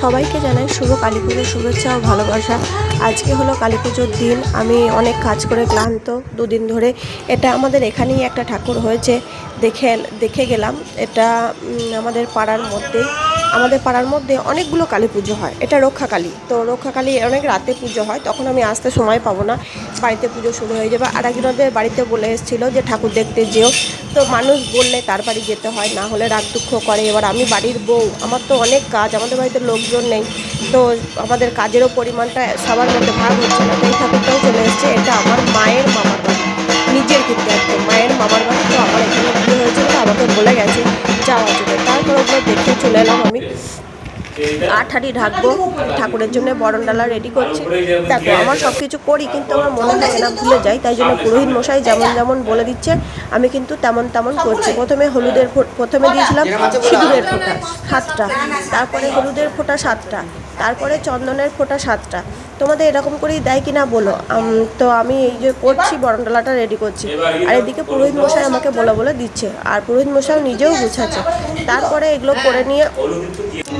সবাইকে জানাই শুভ কালী পুজোর শুভেচ্ছা ও ভালোবাসা। আজকে হলো কালী পুজোর দিন। আমি অনেক কাজ করে ক্লান্ত দুদিন ধরে। এটা আমাদের এখানেই একটা ঠাকুর হয়েছে। দেখে দেখে গেলাম। এটা আমাদের পাড়ার মধ্যেই। আমাদের পাড়ার মধ্যে অনেকগুলো কালী পুজো হয়। এটা রক্ষাকালী তো রক্ষাকালী অনেক রাতে পুজো হয়, তখন আমি আসতে সময় পাবো না। বাড়িতে পুজো শুরু হয়ে যাবে। আর একজনদের বাড়িতে বলে এসেছিল যে, ঠাকুর দেখতে যেও। তো মানুষ বললে তার বাড়ি যেতে হয়, না হলে রাগ দুঃখ করে। এবার আমি বাড়ির বউ। আমার তো অনেক কাজ, আমাদের বাড়িতে লোকজন নেই। তো আমাদের কাজেরও পরিমাণটা সবার মধ্যে ভাগ হচ্ছে না। এই ঠাকুরটাও চলে এসছে। এটা আমার মায়ের মামার বাড়ি। নিজের একদম মায়ের মামার বাড়ি। তো আমার এখানে বিয়ে হয়েছিল আমাকে বলে গেছে জন্য তারপর ওগুলো দেখে চলে এলাম আমি। হাঁড়ি ঢাকবো, ঠাকুরের জন্য বরণ ডালা রেডি করছি। দেখো, আমার সব কিছু করি কিন্তু আমার মনে থাকে না ভুলে যাই তাই জন্য পুরোহিত মশাই যেমন যেমন বলে দিচ্ছে, আমি কিন্তু তেমন তেমন করছি। প্রথমে হলুদের প্রথমে দিয়েছিলাম সিঁদুরের ফোঁটা, সাতটা। তারপরে হলুদের ফোঁটা সাতটা, তারপরে চন্দনের ফোঁটা সাতটা। তোমাদের এরকম করেই দেয় কিনা বলো? তো আমি এই যে করছি বরণডালাটা রেডি করছি। আর এদিকে পুরোহিত মশাই আমাকে বলে বলে দিচ্ছে। আর পুরোহিত মশাই নিজেও গুছাচ্ছে। তারপরে এগুলো করে নিয়ে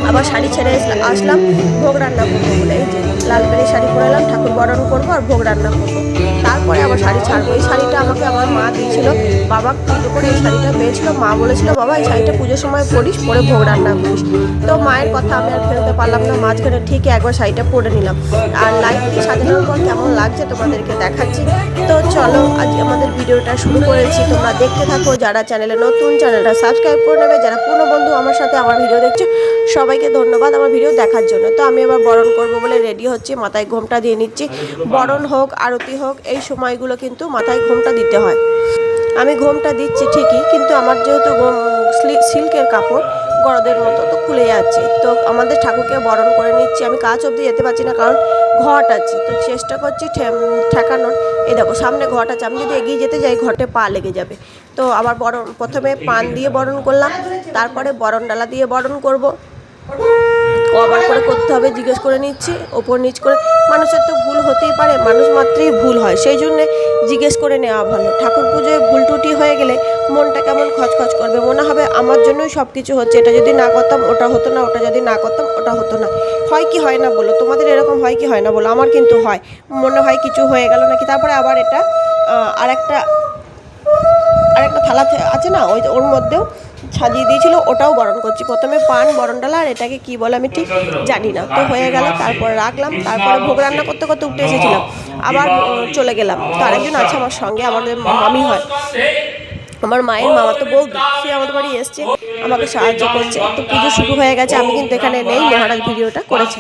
আবার শাড়ি ছেড়ে আসলাম ভোগ রান্না করব বলে। এই যে লাল পেরে শাড়ি পরে এলাম ঠাকুর বরণ করব আর ভোগ রান্না করব। তারপরে আবার শাড়ি ছাড়বো। এই শাড়িটা আমাকে আমার মা দিয়েছিল। বাবা পুজো করে এই শাড়িটা পেয়েছিল। মা বলেছিল বাবা এই শাড়িটা পুজোর সময় পরিস পরে ভোগ রান্না করিস। তো মায়ের কথা আমি আর ফেলতে পারলাম না। মাঝখানে ঠিকই একবার শাড়িটা পরে নিলাম। আর লাইট দিয়ে সাজানোর পর কেমন লাগছে তোমাদেরকে দেখাচ্ছি। তো চলো, আজ আমাদের ভিডিওটা শুরু করেছি। তোমরা দেখতে থাকো, যারা চ্যানেলে নতুন চ্যানেলটা সাবস্ক্রাইব করে নেবে, যারা পুরনো বন্ধু আমার সাথে আমার ভিডিও দেখছ, সবাইকে ধন্যবাদ আমার ভিডিও দেখার জন্য। তো আমি এবার বরণ করব বলে রেডি হচ্ছি, মাথায় ঘোমটা দিয়ে নিচ্ছি। বরণ হোক, আরতি হোক, এই সময়গুলো কিন্তু মাথায় ঘোমটা দিতে হয়। আমি ঘোমটা দিচ্ছি ঠিকই, কিন্তু আমার যেহেতু সিল্কের কাপড় গরদের মতো তো খুলে যাচ্ছে। তো আমাদের ঠাকুরকে বরণ করে নিচ্ছি। আমি কাজ অবধি যেতে পারছি না কারণ ঘট আছে। তো চেষ্টা করছি ঠেকানোর। এই দেখো, সামনে ঘট আছে। আমি যদি এগিয়ে যেতে যাই, ঘটে পা লেগে যাবে। তো আবার বরণ, প্রথমে পান দিয়ে বরণ করলাম। তারপরে বরণ ডালা দিয়ে বরণ করব। কবার করে করতে হবে, জিজ্ঞেস করে নিচ্ছি। ওপর নিচ করে। মানুষের তো ভুল হতেই পারে। মানুষ মাত্রই ভুল হয়। সেই জন্যে জিজ্ঞেস করে নেওয়া ভালো। ঠাকুর পুজোয় ভুল টুটি হয়ে গেলে মনটা কেমন খচখচ করবে? মনে হবে আমার জন্যই সব কিছু হচ্ছে। এটা যদি না করতাম, ওটা হতো না, ওটা যদি না করতাম, ওটা হতো না। হয় কি হয় না বলো? তোমাদের এরকম হয় কি হয় না বলো? আমার কিন্তু হয়। মনে হয় কিছু হয়ে গেল নাকি? তারপরে আবার এটা আর একটা আর একটা থালা আছে না? ওই ওর মধ্যেও সাজিয়ে দিয়েছিল, ওটাও বরণ করছি। প্রথমে পান বরণ ডালা আর এটাকে কি বলে আমি ঠিক জানি না। তো হয়ে গেল, তারপর রাখলাম, তারপরে ভোগ রান্না করতে করতে উঠে এসেছিলাম। আবার চলে গেলাম। তো আরেকজন আছে আমার সঙ্গে, আমাদের মামি হয়। আমার মায়ের মামা তো বৌদি সে আমাদের বাড়ি এসছে, আমাকে সাহায্য করছে। তো পুজো শুরু হয়ে গেছে, আমি কিন্তু এখানে নেই, মহারাজ ভিডিওটা করেছে।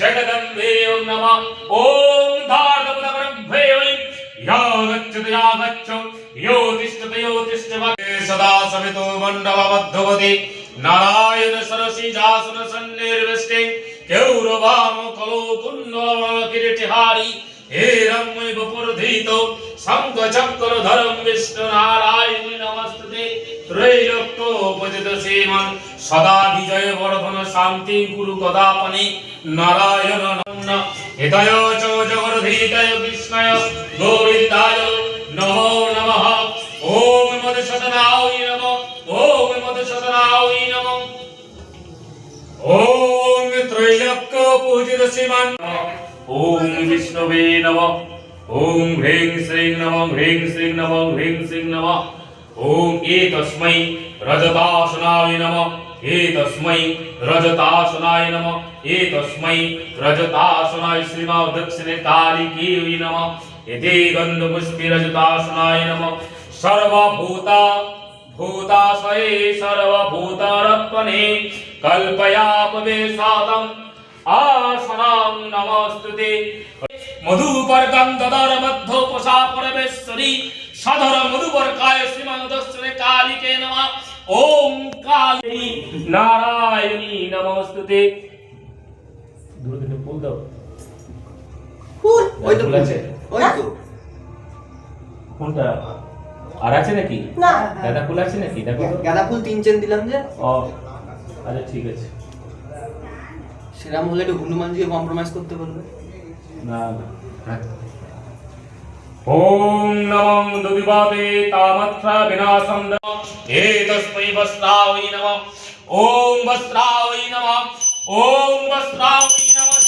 জগদম্বে কিরীটিহারি হে রম্মৈ বপুরধীত শঙ্খ চক্র ধরম বিষ্ণু নারায়ণ নমস্তে ত্রৈলোক্য উপজিত শ্রীমান সদা বিজয় বর্ধন শান্তি গুরু গদাপনে নারায়ণ নন্দ হৃদয় চ জগরধীতয় কৃষ্ণয় গোবিন্দায় নমো নমঃ। ওম মধুসূদনায় নমঃ। ওম বিষ্ণবে নমঃ। ওম হ্রিং শ্রীং নমঃ, হ্রিং শ্রীং নমঃ, হ্রিং শ্রীং নমঃ। ওম এ তস্मै রজতাসনায় নমঃ। এ তস্मै রজতাসনায় নমঃ। এ তস্मै রজতাসনায় শ্রীমা দক্ষিণে তারিকি নমঃ। এতে গন্ধপুষ্পি রজতাসনায় নমঃ। সর্বভূতা, ভূতাশয়ে সর্বভূতারপ্পণে কল্পয়াপবেশাদম আসনাং নমস্তুতে মধুপর্কং দদর মধ্য পোষা পরমেশ্বরী সধর মধুপর্কায় শ্রীমং দস্রে কালিকে নমঃ। ওম কালী নারায়ণী নমস্তুতে দূর থেকে ফুল দাও। ফুল? ওই তো আছে? ওই তো। কোনটা? আর আছে নাকি? না গাঁদা ফুল আছে নাকি? দেখো। গাঁদা ফুল তিন চেন দিলাম যে। ও আচ্ছা ঠিক আছে। সেরাম হলে একটু হনুমানজিকে কম্প্রোমাইজ করতে পারবে না হ্যাঁ। ওম নমঃ দুদিবাতে তামাত্রা বিনাশম এ তস্মৈ বস্রাবৈ নমঃ। ওম বস্রাবৈ নমঃ। ওম বস্রাবৈ নমঃ।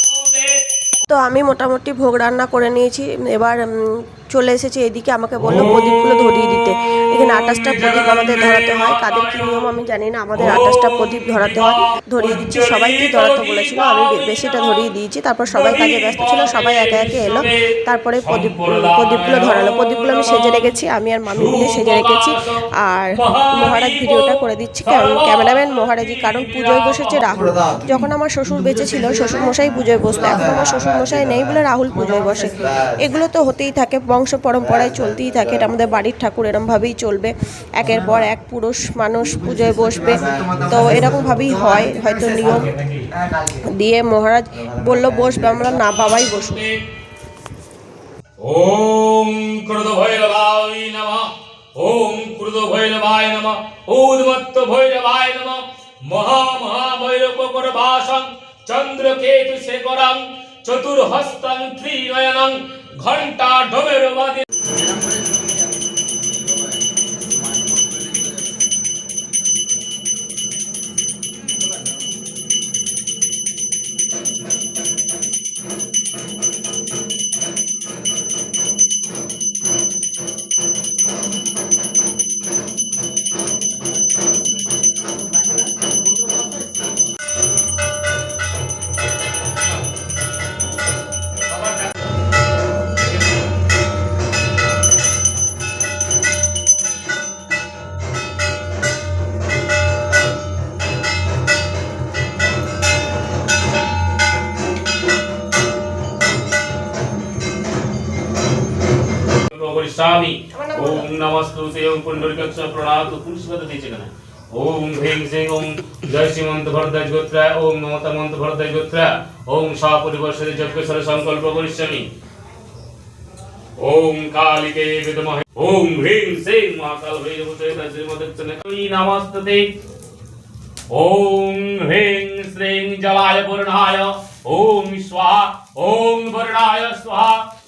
তো আমি মোটামুটি ভোগ রান্না করে নিয়েছি। এবার চলে এসেছে, এদিকে আমাকে বলল প্রদীপগুলো ধরিয়ে দিতে। এখানে আঠাশটা প্রদীপ আমাদের ধরাতে হয়। কাদের কি নিয়ম আমি জানি না, আমাদের আঠাশটা প্রদীপ ধরাতে হয়। ধরিয়ে দিচ্ছি সবাইকে ধরাতে বলেছিল। আমি বে- বেশিটা ধরিয়ে দিয়েছি, তারপর সবাই কাজে ব্যস্ত ছিল, সবাই একে একে এলো। তারপরে প্রদীপ প্রদীপগুলো ধরালো। প্রদীপগুলো আমি সেজে রেখেছি, আমি আর মামি মিলে সেজে রেখেছি। আর মহারাজ ভিডিওটা করে দিচ্ছি। ক্যাম- ক্যামেরাম্যান মহারাজি কারণ পুজোয় বসেছে রাহুল। যখন আমার শ্বশুর বেঁচে ছিল শ্বশুর মশাই পুজোয় বসতো। এখন আমার শ্বশুর মশাই নেই বলে রাহুল পুজোয় বসে। এগুলো তো হতেই থাকে। বংশ পরম্পরায় চলতেই থাকে, এটা আমাদের বাড়ির ঠাকুর এরমভাবেই চলবে। একের পর এক পুরুষ মানুষ পুজোয় বসবে। তো এরকমভাবেই হয়, হয়তো নিয়ম দিয়ে মহারাজ বলল, বসবে, আমরা না বাবাই বসবো। ওম ক্রোধভৈরবায় নমঃ, ওম ক্রোধভৈরবায় নমঃ উদ্মত্ত ভৈরবায় নমঃ মহা মহা ভৈরব করভাসং চন্দ্রকেতু শেখরং চতুর্হস্তং ত্রিনয়নং ঘণ্টা ডোবের বাদে ওম নমস্তুতে ওম পুণ্ডরিকচ্ছ প্রণাতু পুরুষগত দিয়েছে কেন ওম হ্রিং শ্রীং ওম জয় শ্রীমন্ত ভরদ্বাজ গোত্রা ওম মমতা মন্ত ভরদ্বাজ গোত্রা ওম সপরিবর্ষে যজ্ঞেশ্বর সংকল্প করিষ্যামি ওম কালিকে বিদমহে ওম হ্রিং শ্রীং মহাকাল ভৈরবতে শ্রীমদচ্চনে নমস্তুতে ওম হ্রিং শ্রীং জলায় পূর্ণায় ওম স্বাহা ওম বর্ণায় স্বাহা ওম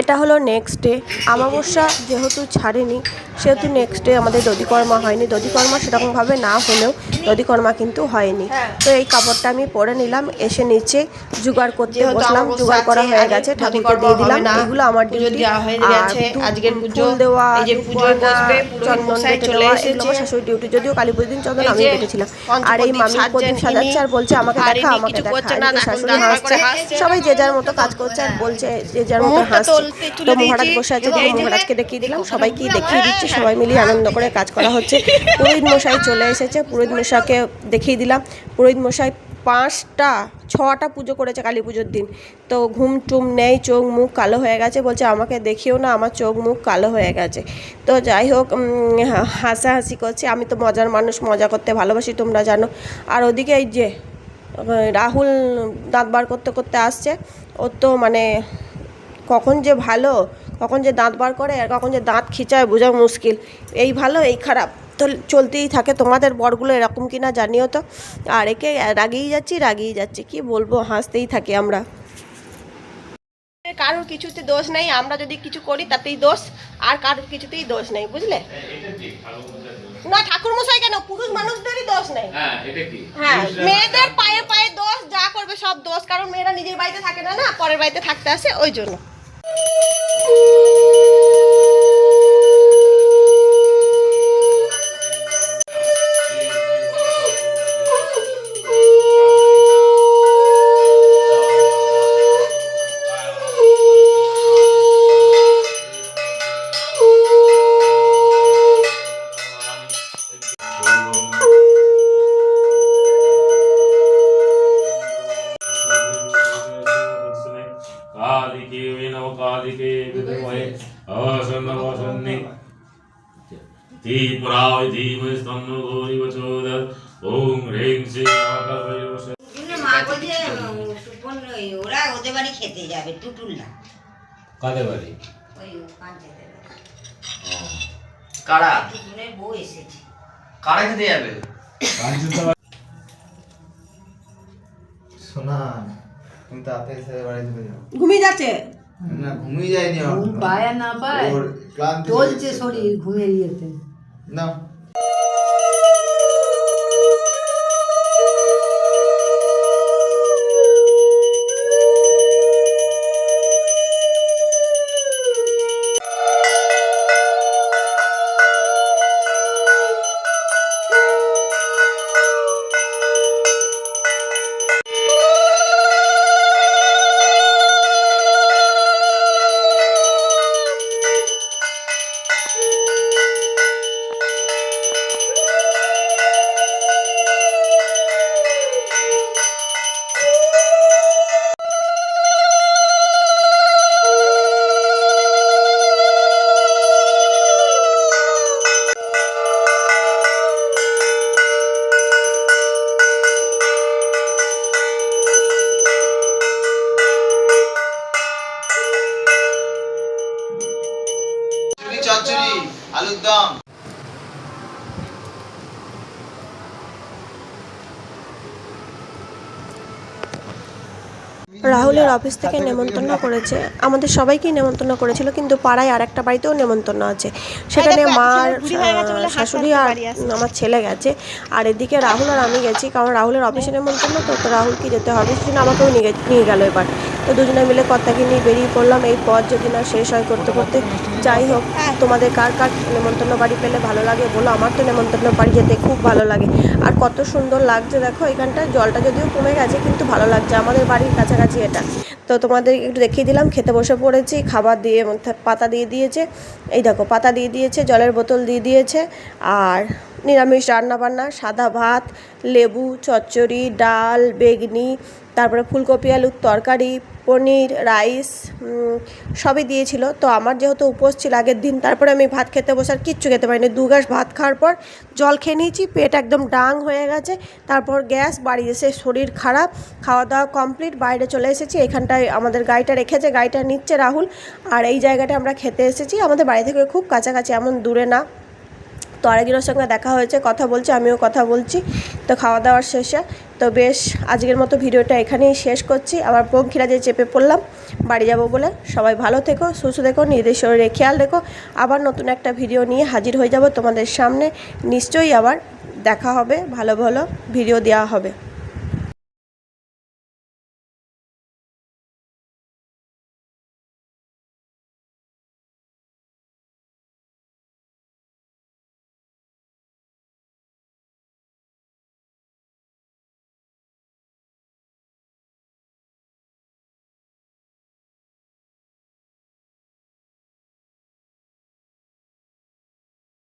এটা হলো নেক্সট ডে আমাবস্যা যেহেতু ছাড়েনি সেহেতু নেক্সট ডে আমাদের দধিকর্মা হয়নি। দধিকর্মা সেরকমভাবে না হলেও দধিকর্মা কিন্তু হয়নি। তো এই কাপড়টা আমি পরে নিলাম এসে নিচে জোগাড় করতে বসলাম জোগাড় করা হয়ে গেছে ঠাকুরকে দিয়ে দিলাম। এগুলো আমার ডিউটি হয়ে আজকের পুজো, দেওয়া। শাশুড়ি ডিউটি যদিও কালী পুজোর দিন চন্দন আমি পঞ্চপ্রদীপ আর এই মামি প্রদীপ সাজাচ্ছে আর বলছে আমাকে দেখা আমাকে দেখা। শাশুড়ি হাসছে। সবাই যে যার মতো কাজ করছে আর বলছে যে যার মতো মুখটা হাসছে। তো মহারাজ বসে আছে যে- মহারাজকে দেখিয়ে দিলাম। সবাইকেই দেখিয়ে দিচ্ছে সবাই মিলিয়ে আনন্দ করে কাজ করা হচ্ছে। পুরোহিত মশাই চলে এসেছে পুরোহিত মশাইকে দেখিয়ে দিলাম। পুরোহিত মশাই পাঁচটা ছটা পুজো করেছে কালী পুজোর দিন। তো ঘুম টুম নেই চোখ মুখ কালো হয়ে গেছে বলছে আমাকে দেখিও না আমার চোখ মুখ কালো হয়ে গেছে। তো যাই হোক হাসাহাসি করছে। আমি তো মজার মানুষ মজা করতে ভালোবাসি তোমরা জানো। আর ওদিকে এই যে রাহুল দাঁত বার করতে করতে আসছে। ওর তো মানে কখন যে ভালো কখন যে দাঁত বার করে আর কখন যে দাঁত খিচায় বোঝা মুশকিল। এই ভালো এই খারাপ তো চলতেই থাকে। তোমাদের বরগুলো এরকম কি না জানিও তো। আর একে রাগিয়ে যাচ্ছি রাগিয়ে যাচ্ছি। কি বলব হাসতেই থাকি আমরা। কারোর কিছুতে দোষ নেই আমরা যদি কিছু করি তাতেই দোষ আর কারোর কিছুতেই দোষ নেই বুঝলে? না ঠাকুর মশাই কেন? পুরুষ মানুষদেরই দোষ নেই। হ্যাঁ হ্যাঁ মেয়েদের পায়ে পায়ে দোষ যা করবে সব দোষ। কারণ মেয়েরা নিজের বাড়িতে থাকে না না পরের বাড়িতে থাকতে আসে ওই জন্য। Música নম কালিকে বিদমহে অসন্ন বসন্নি ত্রিপুরায় ধীমহি স্তন্ন ওম হ্রিং শ্রী মহাকাল ভৈরব টুটুলে মা বলছে সুপন ওরা ওদের বাড়ি খেতে যাবে টুটুল না কাদের বাড়ি? ওই পাঞ্চায়েতের কারা? টুটুলের বউ এসেছে। কারা খেতে যাবে? শোনা তুমি তাড়াতাড়ি বাড়ি চলে যাও। ঘুমিয়ে যাচ্ছে? না ঘুমিয়ে যায়নি ঘুম। পায় না পায়। ওর ক্লান্তি চলছে শরীর ঘুমের ইয়েতে। না। চচ্চড়ি আলুর দম রাহুলের অফিস থেকে নেমন্তন্ন করেছে। আমাদের সবাইকেই নেমন্তন্ন করেছিল কিন্তু পাড়ায় আর একটা বাড়িতেও নেমন্তন্ন আছে। সেখানে মার শাশুড়ি আর আমার ছেলে গেছে। আর এদিকে রাহুল আর আমি গেছি কারণ রাহুলের অফিসে নেমন্তন্ন তো তো রাহুলকে যেতে হবে সেজন্য আমাকেও নিয়ে গেল এবার। তো দুজনে মিলে কর্তাকে নিয়ে বেরিয়ে পড়লাম। এই পথ যদি না শেষ হয় করতে করতে, যাই হোক, তোমাদের কার কার নেমন্তন্ন বাড়ি পেলে ভালো লাগে বলো? আমার তো নেমন্তন্ন বাড়ি যেতে খুব ভালো লাগে। আর কত সুন্দর লাগছে, দেখো এখানটা জলটা যদিও কমে গেছে, কিন্তু ভালো লাগছে। আমাদের বাড়ির কাছাকাছি এটা। তো তোমাদের একটু দেখিয়ে দিলাম, খেতে বসে পড়েছি, খাবার দিয়ে, পাতা দিয়ে দিয়েছে। এই দেখো, পাতা দিয়ে দিয়েছে, জলের বোতল দিয়ে দিয়েছে, আর নিরামিষ রান্না বান্না সাদা ভাত, লেবু, চচ্চড়ি, ডাল, বেগনি, তারপরে ফুলকপি, আলুর তরকারি, পনির, রাইস সবই দিয়েছিল। তো আমার যেহেতু উপোস ছিল আগের দিন, তারপরে আমি ভাত খেতে বসার কিচ্ছু খেতে পারিনি। দু গ্লাস ভাত খাওয়ার পর জল খেয়ে নিয়েছি, পেট একদম ডাং হয়ে গেছে। তারপর গ্যাস, বাড়ি এসে শরীর খারাপ খাওয়া দাওয়া কমপ্লিট, বাইরে চলে এসেছি। এখানটায় আমাদের গাড়িটা রেখেছে, গাড়িটা নিচ্ছে রাহুল। আর এই জায়গাটা আমরা খেতে এসেছি। আমাদের বাড়ি থেকে খুব কাছাকাছি, এমন দূরে না। তো আরেকজনের সঙ্গে দেখা হয়েছে, কথা বলছে, আমিও কথা বলছি। তো খাওয়া দাওয়ার শেষে। তো বেশ, আজকের মতো ভিডিওটা এখানেই শেষ করছি। আবার পঙ্খিরা যে চেপে পড়লাম, বাড়ি যাব বলে। সবাই ভালো থেকো, সুস্থ থেকো নিজেদের শরীরে খেয়াল রেখো। আবার নতুন একটা ভিডিও নিয়ে হাজির হয়ে যাব তোমাদের সামনে। নিশ্চয়ই আবার দেখা হবে, ভালো ভালো ভিডিও দেওয়া হবে।